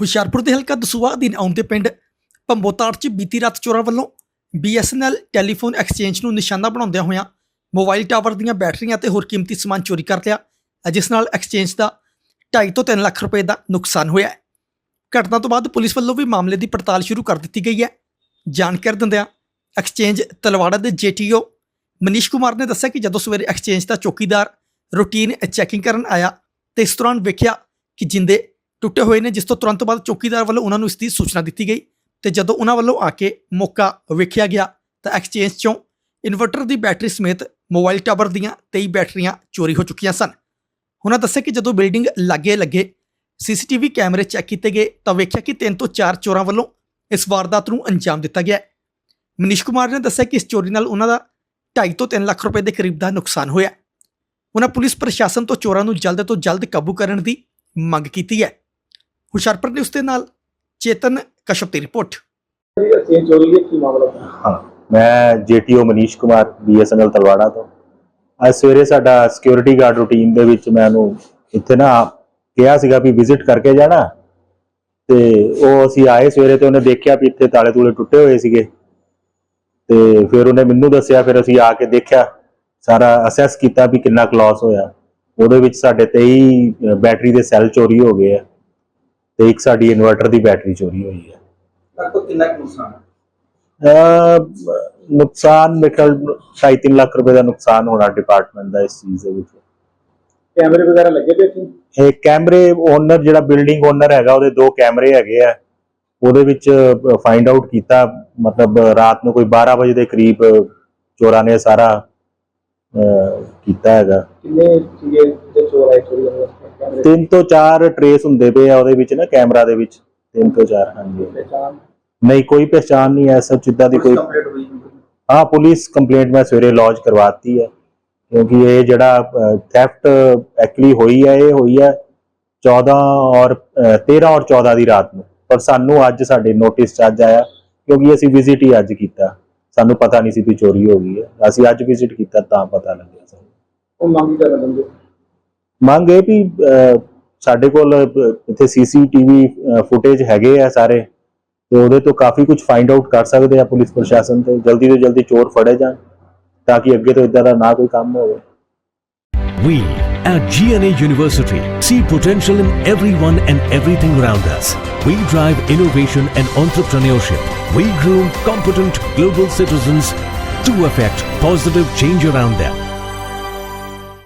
ਹੁਸ਼ਿਆਰਪੁਰ ਦੇ ਹਲਕਾ ਦਸੂਹਾ ਅਧੀਨ ਆਉਂਦੇ ਪਿੰਡ ਪੰਬੋਤਾੜ 'ਚ ਬੀਤੀ ਰਾਤ ਚੋਰਾਂ ਵੱਲੋਂ BSNL ਟੈਲੀਫੋਨ ਐਕਸਚੇਂਜ ਨੂੰ ਨਿਸ਼ਾਨਾ ਬਣਾਉਂਦਿਆਂ ਹੋਇਆਂ ਮੋਬਾਈਲ ਟਾਵਰ ਦੀਆਂ ਬੈਟਰੀਆਂ ਤੇ ਹੋਰ ਕੀਮਤੀ ਸਮਾਨ ਚੋਰੀ ਕਰ ਲਿਆ ਜਿਸ ਨਾਲ ਐਕਸਚੇਂਜ ਦਾ 2.5 ਤੋਂ 3 ਲੱਖ ਰੁਪਏ ਦਾ ਨੁਕਸਾਨ ਹੋਇਆ ਹੈ। ਘਟਨਾ ਤੋਂ ਬਾਅਦ ਪੁਲਿਸ ਵੱਲੋਂ ਵੀ ਮਾਮਲੇ ਦੀ ਪੜਤਾਲ ਸ਼ੁਰੂ ਕਰ ਦਿੱਤੀ ਗਈ ਹੈ। ਜਾਣਕਾਰੀ ਦਿੰਦਿਆਂ ਐਕਸਚੇਂਜ ਤਲਵਾੜਾ ਦੇ ਜੀਟੀਓ ਮਨੀਸ਼ ਕੁਮਾਰ ਨੇ ਦੱਸਿਆ ਕਿ ਜਦੋਂ ਸਵੇਰੇ ਐਕਸਚੇਂਜ ਦਾ ਚੌਕੀਦਾਰ ਰੂਟੀਨ ਚੈਕਿੰਗ ਕਰਨ ਆਇਆ ਤੇ ਇਸ ਦੌਰਾਨ ਵੇਖਿਆ ਕਿ ਜਿੰਦੇ ਟੁੱਟੇ ਹੋਏ ਨੇ, ਜਿਸ ਤੋਂ ਤੁਰੰਤ ਬਾਅਦ ਚੌਕੀਦਾਰ ਵੱਲੋਂ ਉਹਨਾਂ ਨੂੰ ਇਸ ਦੀ ਸੂਚਨਾ ਦਿੱਤੀ ਗਈ ਤੇ ਜਦੋਂ ਉਹਨਾਂ ਵੱਲੋਂ ਆ ਕੇ ਮੌਕਾ ਵੇਖਿਆ ਗਿਆ ਤਾਂ ਐਕਸਚੇਂਜ ਚੋਂ ਇਨਵਰਟਰ ਦੀ ਬੈਟਰੀ ਸਮੇਤ ਮੋਬਾਈਲ ਟਾਵਰ ਦੀਆਂ 23 ਬੈਟਰੀਆਂ ਚੋਰੀ ਹੋ ਚੁੱਕੀਆਂ ਸਨ। ਉਹਨਾਂ ਦੱਸਿਆ ਕਿ ਜਦੋਂ ਬਿਲਡਿੰਗ ਲਾਗੇ ਲੱਗੇ, ਸੀਸੀਟੀਵੀ ਕੈਮਰੇ ਚੈੱਕ ਕੀਤੇ ਗਏ ਤਾਂ ਵੇਖਿਆ ਕਿ ਤਿੰਨ ਤੋਂ ਚਾਰ ਚੋਰਾਂ ਵੱਲੋਂ ਇਸ ਵਾਰਦਾਤ ਨੂੰ ਅੰਜਾਮ ਦਿੱਤਾ ਗਿਆ ਮਨੀਸ਼ ਕੁਮਾਰ ਨੇ ਦੱਸਿਆ ਕਿ ਇਸ ਚੋਰੀ ਨਾਲ ਉਹਨਾਂ ਦਾ 2.5 ਤੋਂ 3 ਲੱਖ ਰੁਪਏ ਦੇ ਕਰੀਬ ਦਾ ਨੁਕਸਾਨ ਹੋਇਆ। ਉਹਨਾਂ ਪੁਲਿਸ ਪ੍ਰਸ਼ਾਸਨ ਤੋਂ ਚੋਰਾਂ ਨੂੰ ਜਲਦ ਤੋਂ ਜਲਦ ਕਾਬੂ ਕਰਨ ਦੀ ਮੰਗ ਕੀਤੀ ਹੈ। ਹੁਸ਼ਿਆਰਪੁਰ ਨੇ ਉਸ ਦੇ ਨਾਲ ਚੇਤਨ ਕਸ਼ਪ ਦੀ ਰਿਪੋਰਟ। ਇਹ ਚੋਰੀ ਹੈ ਕੀ ਮਾਮਲਾ ਹੈ ਹਾਂ ਮੈਂ ਜੀਟੀਓ ਮਨੀਸ਼ ਕੁਮਾਰ ਬੀਐਸਐਨਐਲ ਤਲਵਾੜਾ ਤੋਂ। ਅੱਜ ਸਵੇਰੇ ਸਾਡਾ ਸਿਕਿਉਰਿਟੀ ਗਾਰਡ ਰੂਟੀਨ ਦੇ ਵਿੱਚ ਮੈਂ ਉਹਨੂੰ ਇੱਥੇ ਨਾ ਕਿਹਾ ਸੀਗਾ ਵੀ ਵਿਜ਼ਿਟ ਕਰਕੇ ਜਾਣਾ। ਤੇ ਉਹ ਅਸੀਂ ਆਏ ਸਵੇਰੇ ਤੇ ਉਹਨੇ ਦੇਖਿਆ ਵੀ ਇੱਥੇ ਤਾਲੇ ਤੂਲੇ ਟੁੱਟੇ ਹੋਏ ਸੀਗੇ। ਤੇ ਫਿਰ ਉਹਨੇ ਮੈਨੂੰ ਦੱਸਿਆ ਫਿਰ ਅਸੀਂ ਆ ਕੇ ਦੇਖਿਆ। ਸਾਰਾ ਅਸੈਸ ਕੀਤਾ ਵੀ ਕਿੰਨਾ ਕਲਾਸ ਹੋਇਆ। ਉਹਦੇ ਵਿੱਚ ਸਾਡੇ 23 ਬੈਟਰੀ ਦੇ ਸੈੱਲ ਚੋਰੀ ਹੋ ਗਏ ਆ। ਤੇ ਇੱਕ ਸਾਡੀ ਇਨਵਰਟਰ ਦੀ ਬੈਟਰੀ ਚੋਰੀ ਹੋਈ ਹੈ। ਲਗਭਗ ਕਿੰਨਾ ਕੁ ਨੁਕਸਾਨ ਨੁਕਸਾਨ ਖਿਆਲ 2.5 ਲੱਖ ਰੁਪਏ ਦਾ ਨੁਕਸਾਨ ਹੋਣਾ ਡਿਪਾਰਟਮੈਂਟ ਦਾ ਇਸ ਚੀਜ਼ ਦੇ ਵਿੱਚ। ਕੈਮਰੇ ਵਗੈਰਾ ਲੱਗੇ ਪਏ ਸੀ? ਇਹ ਕੈਮਰੇ ਓਨਰ ਜਿਹੜਾ ਬਿਲਡਿੰਗ ਓਨਰ ਹੈਗਾ ਉਹਦੇ ਦੋ ਕੈਮਰੇ ਹੈਗੇ ਆ। ਉਹਦੇ ਵਿੱਚ ਫਾਈਂਡ ਆਊਟ ਕੀਤਾ ਮਤਲਬ ਰਾਤ ਨੂੰ ਕੋਈ 12 ਵਜੇ ਦੇ ਕਰੀਬ ਚੋਰਾਂ ਨੇ ਸਾਰਾ ਕੀਤਾ ਹੈਗਾ। ਕਿੰਨੇ ਸੀਗੇ ਜਿਹੜੇ ਚੋਰ ਆਏ ਚੋਰੀ ਕਰਨ ਤਿੰਨ ਤੋਂ ਚਾਰ ਟਰੇਸ ਹੁੰਦੇ ਪਏ ਆ ਉਹਦੇ ਵਿੱਚ ਨਾ ਕੈਮਰਾ ਦੇ ਵਿੱਚ। ਤਿੰਨ ਤੋਂ ਚਾਰ ਹਾਂਜੀ। ਨਹੀਂ ਕੋਈ ਪਛਾਣ ਨਹੀਂ ਐ ਸਭ ਚੀਜ਼ਾਂ ਦੀ ਕੋਈ ਹਾਂ ਪੁਲਿਸ ਕੰਪਲੇਂਟ ਮੈਂ ਸਵੇਰੇ ਲੌਂਚ ਕਰਵਾਤੀ ਹੈ ਕਿਉਂਕਿ ਇਹ ਜਿਹੜਾ ਥੈਫਟ ਐਕਚੁਅਲੀ ਹੋਈ ਹੈ ਇਹ ਹੋਈ ਹੈ 14 ਔਰ ਅਹ, 13 ਔਰ 14 ਦੀ ਰਾਤ ਨੂੰ। ਪਰ ਸਾਨੂੰ ਅੱਜ ਸਾਡੇ ਨੋਟਿਸ 'ਚ ਅੱਜ ਆਇਆ ਕਿਉਂਕਿ ਅਸੀਂ ਵਿਜ਼ਿਟ ਹੀ ਅੱਜ ਕੀਤਾ। ਸਾਨੂੰ ਪਤਾ ਨਹੀਂ ਸੀ ਵੀ ਚੋਰੀ ਹੋ ਗਈ ਹੈ ਅਸੀਂ ਅੱਜ ਵਿਜ਼ਿਟ ਕੀਤਾ ਤਾਂ ਪਤਾ ਲੱਗਿਆ ਸਾਨੂੰ। ਉਹ ਮੰਗ ਕਰ ਦਿੰਦੇ ਮੰਗ ਇਹ ਵੀ ਅਹ, ਸਾਡੇ ਕੋਲ ਅਹ, ਇੱਥੇ ਸੀਸੀਟੀਵੀ ਫੁਟੇਜ ਹੈਗੇ ਆ ਸਾਰੇ ਤੇ ਉਹਦੇ ਤੋਂ ਕਾਫੀ ਕੁਝ ਫਾਈਂਡ ਆਊਟ ਕਰ ਸਕਦੇ ਆ ਪੁਲਿਸ ਪ੍ਰਸ਼ਾਸਨ ਤੇ ਜਲਦੀ ਤੋਂ ਜਲਦੀ ਚੋਰ ਫੜੇ ਜਾਣ ਤਾਂ ਕਿ ਅੱਗੇ ਤੋਂ ਇਦਾਂ ਦਾ ਨਾ ਕੋਈ ਕੰਮ ਹੋਵੇ We at GNA University see potential in everyone and everything around us. We drive innovation and entrepreneurship. We groom competent global citizens to affect positive change around them.